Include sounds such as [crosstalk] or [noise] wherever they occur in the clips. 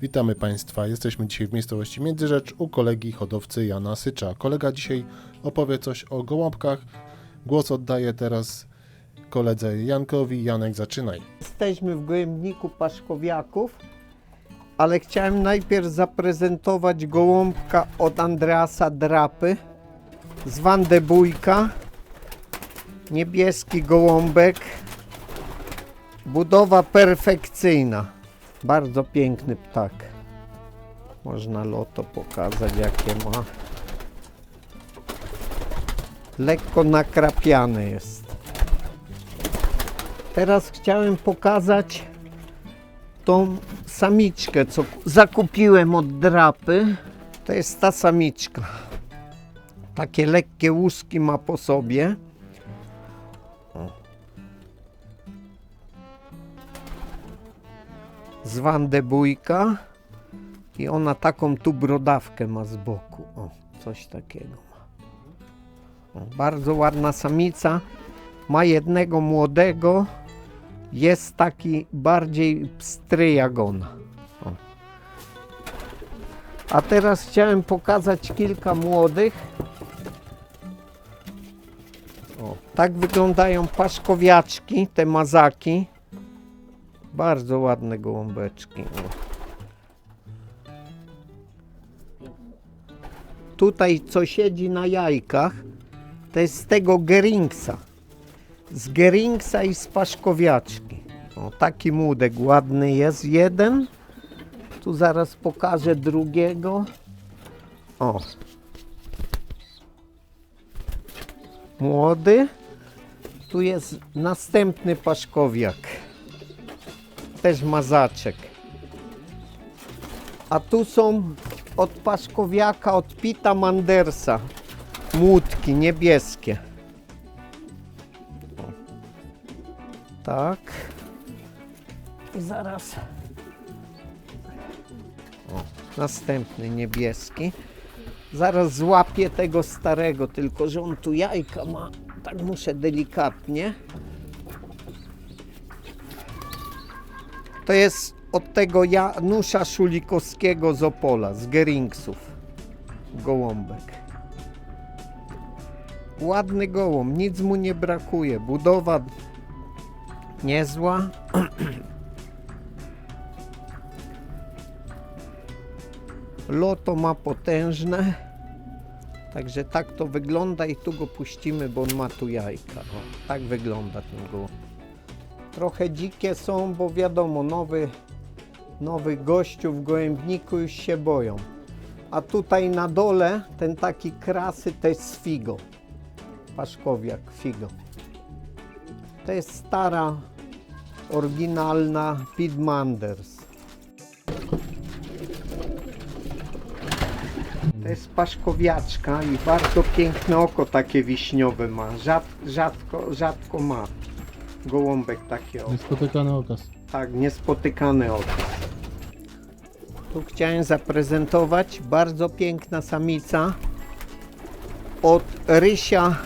Witamy Państwa. Jesteśmy dzisiaj w miejscowości Międzyrzecz u kolegi hodowcy Jana Sycza. Kolega dzisiaj opowie coś o gołąbkach. Głos oddaję teraz koledze Jankowi. Janek, zaczynaj. Jesteśmy w gołębniku paszkowiaków, ale chciałem najpierw zaprezentować gołąbka od Andreasa Drapy z Wandebujka. Niebieski gołąbek. Budowa perfekcyjna. Bardzo piękny ptak. Można loto pokazać jakie ma. Lekko nakrapiany jest. Teraz chciałem pokazać tą samiczkę, co zakupiłem od drapy. To jest ta samiczka. Takie lekkie łuski ma po sobie. Z Wandebujka. I ona taką tu brodawkę ma z boku. O, coś takiego ma. O, bardzo ładna samica ma jednego młodego, jest taki bardziej pstry jak ona. O. A teraz chciałem pokazać kilka młodych. O, tak wyglądają paszkowiaczki, te mazaki. Bardzo ładne gołąbeczki. Tutaj co siedzi na jajkach, to jest z tego Geringsa z Geringsa i z Paszkowiaczki. O, taki młodek ładny jest jeden. Tu zaraz pokażę drugiego. O. Młody. Tu jest następny paszkowiak. Też mazaczek. A tu są od paszkowiaka, od Pita Mandersa. Młódki niebieskie. Tak. I zaraz. O, następny niebieski. Zaraz złapię tego starego, tylko że on tu jajka ma. Tak muszę delikatnie. To jest od tego Janusza Szulikowskiego z Opola, z Geringsów. Gołąbek. Ładny gołąb, nic mu nie brakuje. Budowa niezła. [clears throat] Loto ma potężne. Także tak to wygląda i tu go puścimy, bo on ma tu jajka. O, tak wygląda ten gołąb. Trochę dzikie są, bo wiadomo, nowy, nowy gościu w gołębniku już się boją. A tutaj na dole ten taki krasy to jest figo. Paszkowiak, figo. To jest stara, oryginalna Pidmanders. To jest paszkowiaczka i bardzo piękne oko takie wiśniowe ma. Rzad, rzadko, rzadko ma gołąbek takie oko. Niespotykany okaz. Tak, niespotykany okaz. Tu chciałem zaprezentować bardzo piękna samica od Rysia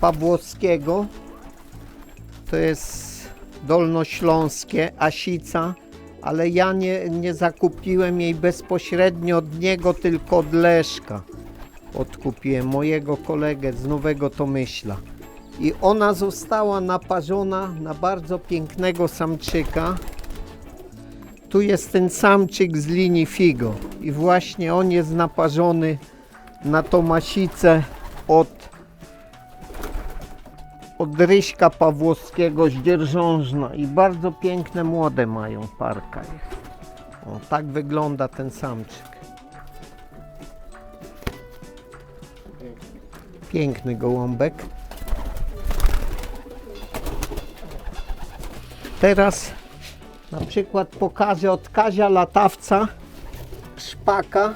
Pawłowskiego. To jest dolnośląskie, Asica, ale ja nie, nie zakupiłem jej bezpośrednio od niego, tylko od Leszka. Odkupiłem mojego kolegę z Nowego Tomyśla. I ona została naparzona na bardzo pięknego samczyka. Tu jest ten samczyk z linii Figo i właśnie on jest naparzony na tą masicę od od Ryśka Pawłowskiego z Dzierżążna i bardzo piękne młode mają parka. O, tak wygląda ten samczyk. Piękny gołąbek. Teraz na przykład pokażę od Kazia Latawca szpaka,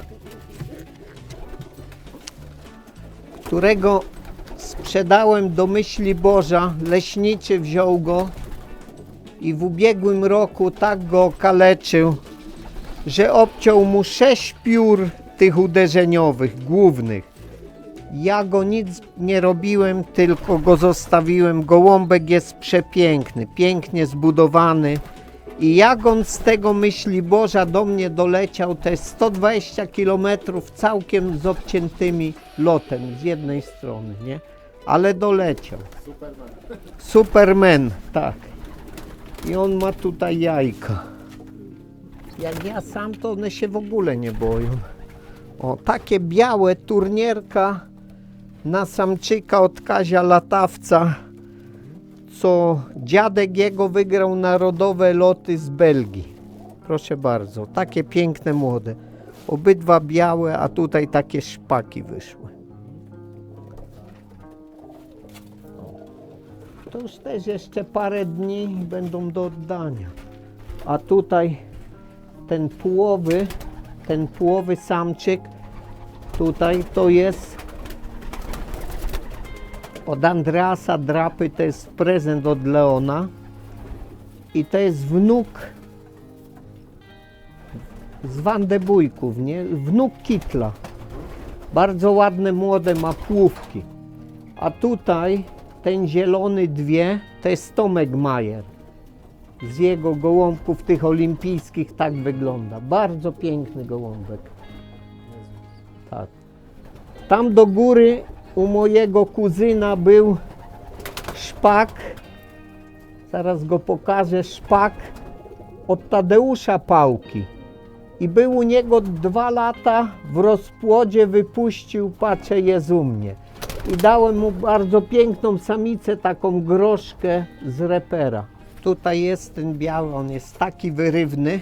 którego sprzedałem do myśli Boża. Leśniczy wziął go i w ubiegłym roku tak go okaleczył, że obciął mu sześć piór tych uderzeniowych, głównych. Ja go nic nie robiłem, tylko go zostawiłem. Gołąbek jest przepiękny, pięknie zbudowany I jak on z tego myśli Boża do mnie doleciał, jest 120 km całkiem z obciętymi lotem z jednej strony, nie? Ale doleciał. Superman, tak. I on ma tutaj jajka. Jak ja sam, to one się w ogóle nie boją. O, takie białe turnierka na samczyka od Kazia Latawca, co dziadek jego wygrał narodowe loty z Belgii. Proszę bardzo, takie piękne młode. Obydwa białe, a tutaj takie szpaki wyszły. To już też jeszcze parę dni będą do oddania. A tutaj ten połowy, ten połowy samczyk, tutaj to jest od Andreasa Drapy, to jest prezent od Leona i to jest wnuk z Wandebujków, nie? Wnuk Kitla. Bardzo ładne, młode ma płówki. A tutaj ten zielony dwie to jest Tomek Majer. Z jego gołąbków tych olimpijskich tak wygląda. Bardzo piękny gołąbek. Tak. Tam do góry u mojego kuzyna był szpak. Zaraz go pokażę. Szpak od Tadeusza Pałki. I był u niego dwa lata, w rozpłodzie wypuścił patrzę Jezu mnie. I dałem mu bardzo piękną samicę, taką groszkę z repera. Tutaj jest ten biały, on jest taki wyrywny.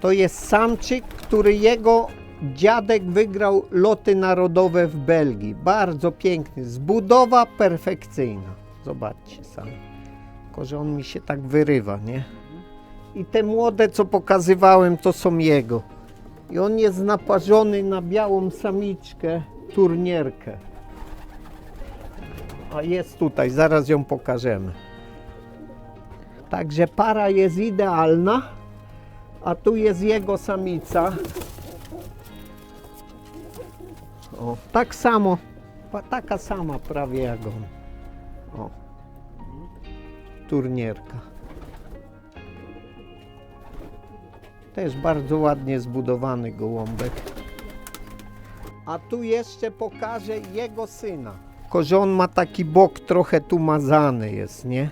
To jest samczyk, który jego dziadek wygrał loty narodowe w Belgii. Bardzo piękny, zbudowa perfekcyjna. Zobaczcie sami. Tylko, że on mi się tak wyrywa, nie? I te młode, co pokazywałem, to są jego. I on jest naparzony na białą samiczkę, turnierkę. A jest tutaj, zaraz ją pokażemy. Także para jest idealna, a tu jest jego samica. O, tak samo, taka sama prawie jak on. O, turnierka. Też bardzo ładnie zbudowany gołąbek. A tu jeszcze pokażę jego syna. Tylko, że on ma taki bok trochę tu mazany jest, nie?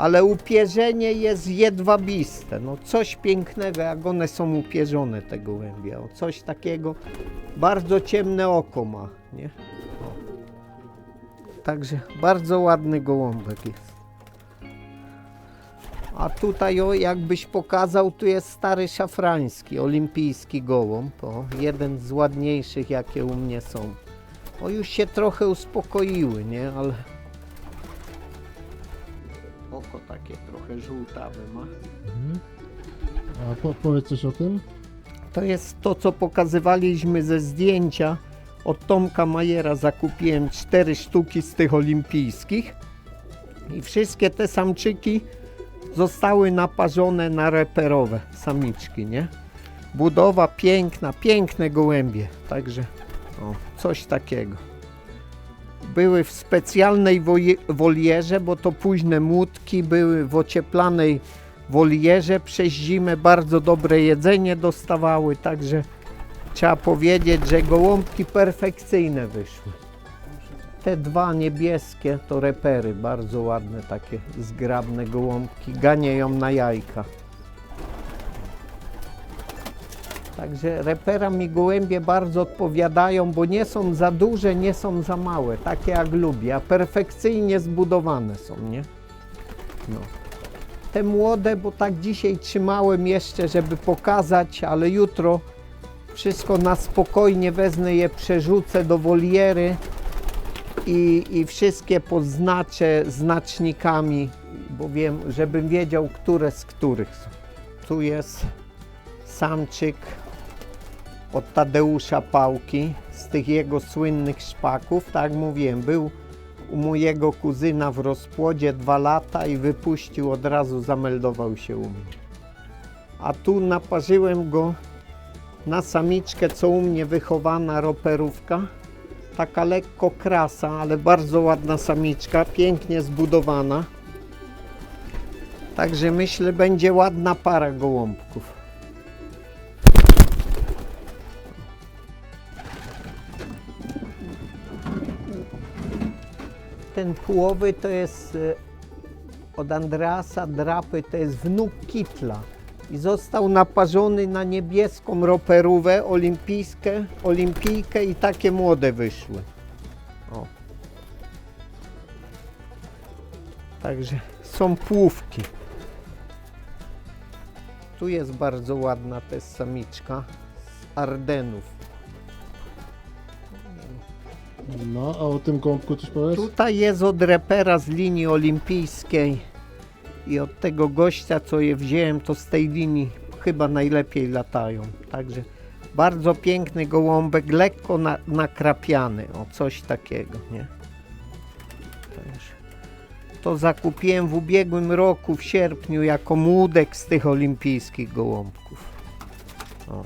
Ale upierzenie jest jedwabiste. No coś pięknego, jak one są upierzone, te gołębie. O, coś takiego. Bardzo ciemne oko ma, nie? O. Także bardzo ładny gołąbek jest. A tutaj, o, jakbyś pokazał, tu jest stary szafrański, olimpijski gołąb. O, jeden z ładniejszych, jakie u mnie są. O, już się trochę uspokoiły, nie? Ale oko takie trochę żółtawe ma. A po, powiedz coś o tym? To jest to, co pokazywaliśmy ze zdjęcia. Od Tomka Majera zakupiłem cztery sztuki z tych olimpijskich. I wszystkie te samczyki zostały naparzone na reperowe samiczki, nie? Budowa piękna, piękne gołębie. Także o, coś takiego. Były w specjalnej wolierze, bo to późne młódki były w ocieplanej wolierze. Przez zimę bardzo dobre jedzenie dostawały, także trzeba powiedzieć, że gołąbki perfekcyjne wyszły. Te dwa niebieskie to repery, bardzo ładne takie zgrabne gołąbki, ganiają na jajka. Także repera mi gołębie bardzo odpowiadają, bo nie są za duże, nie są za małe, takie jak lubię, a perfekcyjnie zbudowane są, nie? No. Te młode, bo tak dzisiaj trzymałem jeszcze, żeby pokazać, ale jutro wszystko na spokojnie wezmę je, przerzucę do woliery i, i wszystkie poznaczę znacznikami, bo wiem, żebym wiedział, które z których są. Tu jest samczyk od Tadeusza Pałki, z tych jego słynnych szpaków. Tak mówiłem, był u mojego kuzyna w rozpłodzie dwa lata i wypuścił, od razu zameldował się u mnie. A tu naparzyłem go na samiczkę, co u mnie wychowana roperówka. Taka lekko krasa, ale bardzo ładna samiczka, pięknie zbudowana. Także myślę, będzie ładna para gołąbków. Ten połowy to jest e, od Andreasa Drapy, to jest wnuk Kitla. I został naparzony na niebieską roperówę olimpijskę, olimpijkę i takie młode wyszły. O. Także są płówki. Tu jest bardzo ładna też samiczka z Ardenów. No, a o tym gołąbku coś powiesz? Tutaj jest od repera z linii olimpijskiej i od tego gościa, co je wziąłem, to z tej linii chyba najlepiej latają. Także bardzo piękny gołąbek, lekko na, nakrapiany, o coś takiego, nie? Także to zakupiłem w ubiegłym roku, w sierpniu, jako młódek z tych olimpijskich gołąbków. O.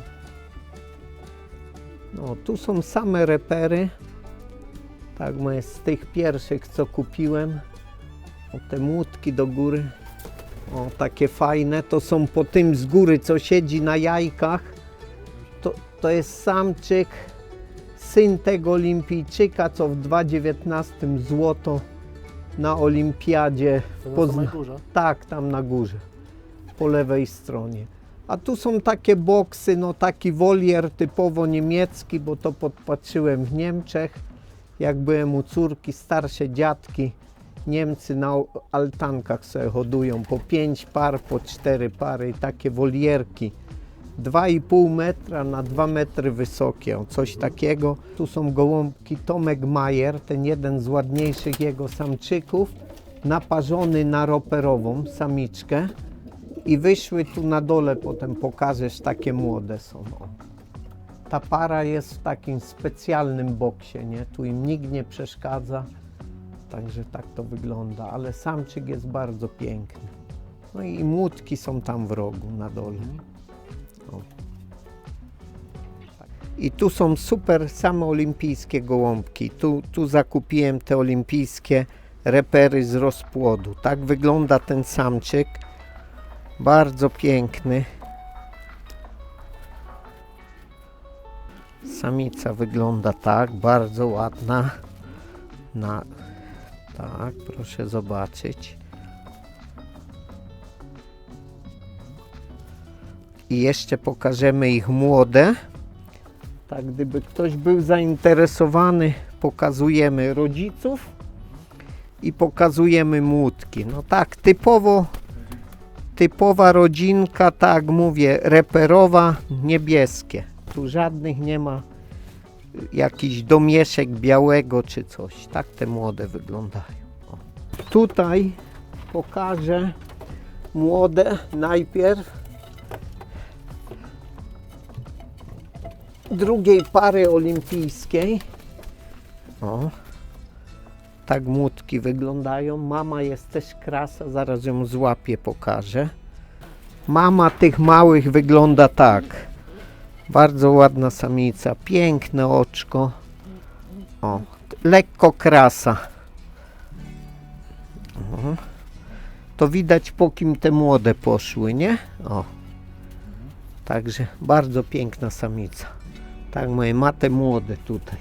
No, tu są same repery. Tak, moje z tych pierwszych, co kupiłem. O, te młotki do góry. O, takie fajne. To są po tym z góry, co siedzi na jajkach. To, to jest samczyk, syn tego olimpijczyka, co w 2019 złoto na olimpiadzie w na Pozna- samej górze. tak, tam na górze, po lewej stronie. A tu są takie boksy, no taki wolier typowo niemiecki, bo to podpatrzyłem w Niemczech. Jak byłem u córki, starsze dziadki, Niemcy na altankach sobie hodują po pięć par, po cztery pary i takie wolierki. 2,5 metra na 2 metry wysokie, o coś takiego. Tu są gołąbki Tomek Majer, ten jeden z ładniejszych jego samczyków, naparzony na roperową samiczkę i wyszły tu na dole, potem pokażesz, takie młode są. Ta para jest w takim specjalnym boksie, nie? Tu im nikt nie przeszkadza, także tak to wygląda, ale samczyk jest bardzo piękny. No i młódki są tam w rogu na dole. O. Tak. I tu są super same olimpijskie gołąbki. Tu, tu zakupiłem te olimpijskie repery z rozpłodu. Tak wygląda ten samczyk. Bardzo piękny. Samica wygląda tak, bardzo ładna. Na, tak, proszę zobaczyć. I jeszcze pokażemy ich młode. Tak, gdyby ktoś był zainteresowany, pokazujemy rodziców i pokazujemy młódki. No tak, typowo, typowa rodzinka, tak mówię, reperowa, niebieskie. Tu żadnych nie ma jakichś domieszek białego czy coś. Tak te młode wyglądają. O. Tutaj pokażę młode najpierw. drugiej pary olimpijskiej. O, tak młotki wyglądają. Mama jest też krasa, zaraz ją złapię, pokażę. Mama tych małych wygląda tak. Bardzo ładna samica, piękne oczko. O, lekko krasa. O. To widać po kim te młode poszły, nie? O. Także bardzo piękna samica. Tak, moje mate młode tutaj.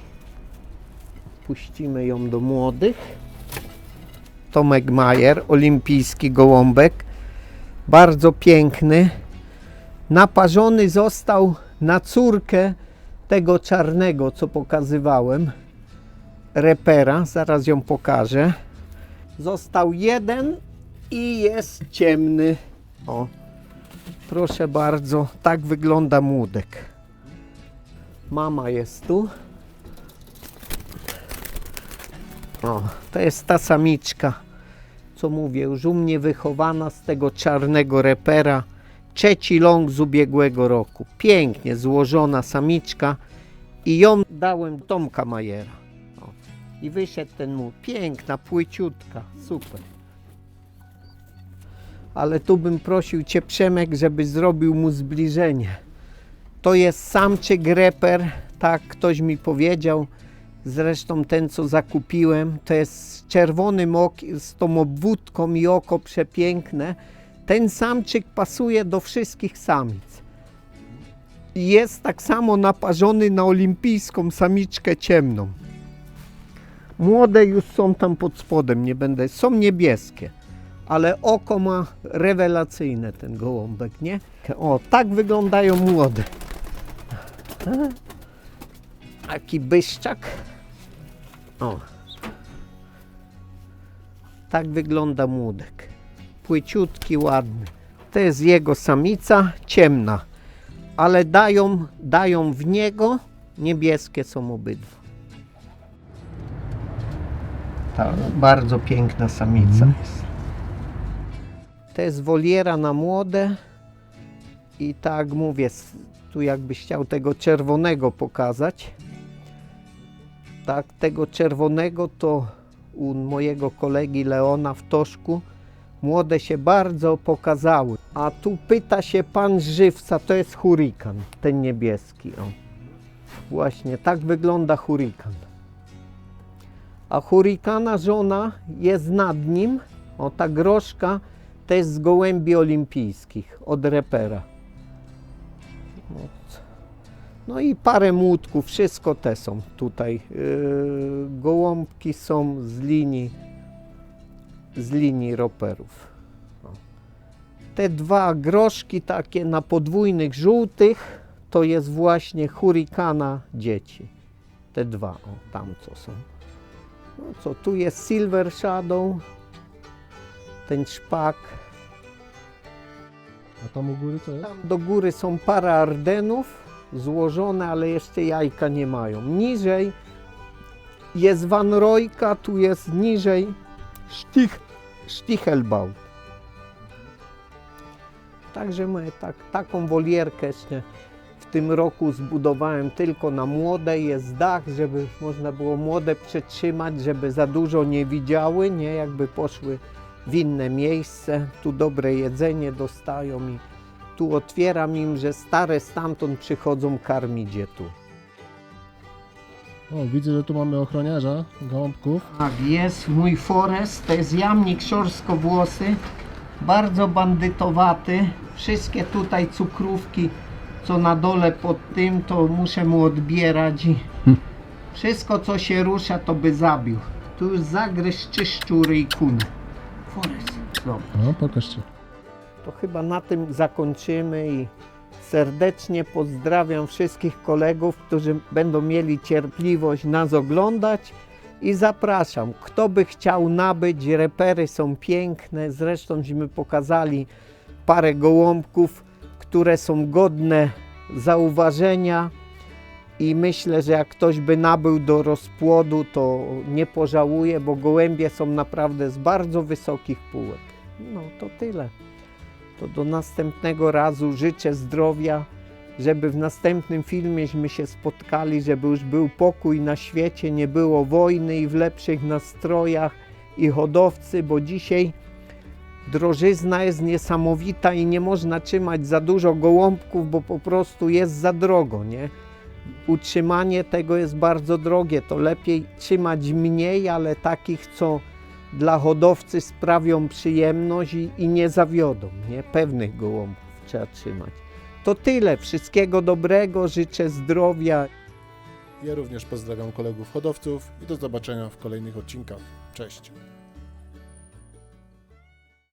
Puścimy ją do młodych. Tomek Majer, olimpijski gołąbek. Bardzo piękny. Naparzony został na córkę tego czarnego, co pokazywałem. Repera, zaraz ją pokażę. Został jeden i jest ciemny. O, proszę bardzo, tak wygląda młodek. Mama jest tu. O, to jest ta samiczka, co mówię, już u mnie wychowana z tego czarnego repera. Trzeci ląg z ubiegłego roku. Pięknie złożona samiczka i ją dałem Tomka Majera. O. I wyszedł ten mu. Piękna, płyciutka, super. Ale tu bym prosił Cię Przemek, żeby zrobił mu zbliżenie. To jest samczyk reper, tak ktoś mi powiedział. Zresztą ten, co zakupiłem, to jest z czerwonym ok, z tą obwódką i oko przepiękne. Ten samczyk pasuje do wszystkich samic. Jest tak samo naparzony na olimpijską samiczkę ciemną. Młode już są tam pod spodem, nie będę. Są niebieskie, ale oko ma rewelacyjne ten gołąbek, nie? O, tak wyglądają młode. Taki byszczak. O. Tak wygląda młodek. Płyciutki, ładny. To jest jego samica, ciemna. Ale dają, dają w niego, niebieskie są obydwa. Ta bardzo piękna samica jest. To jest woliera na młode i tak mówię, tu jakbyś chciał tego czerwonego pokazać. Tak, tego czerwonego to u mojego kolegi Leona w Toszku młode się bardzo pokazały. A tu pyta się pan żywca, to jest hurikan, ten niebieski. O. Właśnie tak wygląda hurikan. A hurikana żona jest nad nim, o ta groszka, to jest z gołębi olimpijskich, od repera. No i parę młódków, wszystko te są tutaj. Yy, gołąbki są z linii, z linii roperów. O. Te dwa groszki takie na podwójnych żółtych, to jest właśnie hurikana dzieci. Te dwa, o tam co są. No co, tu jest Silver Shadow, ten szpak. A tam u góry co jest? Tam do góry są para ardenów złożone, ale jeszcze jajka nie mają. Niżej jest Van Rojka, tu jest niżej Stich, Stichelbau. Także my tak, taką wolierkę w tym roku zbudowałem tylko na młode. Jest dach, żeby można było młode przetrzymać, żeby za dużo nie widziały, nie jakby poszły w inne miejsce. Tu dobre jedzenie dostają i tu otwieram im, że stare stamtąd przychodzą karmić je tu. O, widzę, że tu mamy ochroniarza gołąbków. Tak, jest mój forest, to jest jamnik szorskowłosy, bardzo bandytowaty. Wszystkie tutaj cukrówki, co na dole pod tym, to muszę mu odbierać. i Wszystko, co się rusza, to by zabił. Tu już zagryź czy szczury i kuny. Forest, dobra. O, pokażcie. To chyba na tym zakończymy i serdecznie pozdrawiam wszystkich kolegów, którzy będą mieli cierpliwość nas oglądać i zapraszam. Kto by chciał nabyć, repery są piękne, zresztą żeśmy pokazali parę gołąbków, które są godne zauważenia i myślę, że jak ktoś by nabył do rozpłodu, to nie pożałuje, bo gołębie są naprawdę z bardzo wysokich półek. No to tyle. To do następnego razu życzę zdrowia, żeby w następnym filmieśmy się spotkali, żeby już był pokój na świecie, nie było wojny i w lepszych nastrojach i hodowcy, bo dzisiaj drożyzna jest niesamowita i nie można trzymać za dużo gołąbków, bo po prostu jest za drogo, nie? Utrzymanie tego jest bardzo drogie, to lepiej trzymać mniej, ale takich, co dla hodowcy sprawią przyjemność i, i nie zawiodą, nie? Pewnych gołąbków trzeba trzymać. To tyle, wszystkiego dobrego, życzę zdrowia. Ja również pozdrawiam kolegów hodowców i do zobaczenia w kolejnych odcinkach. Cześć.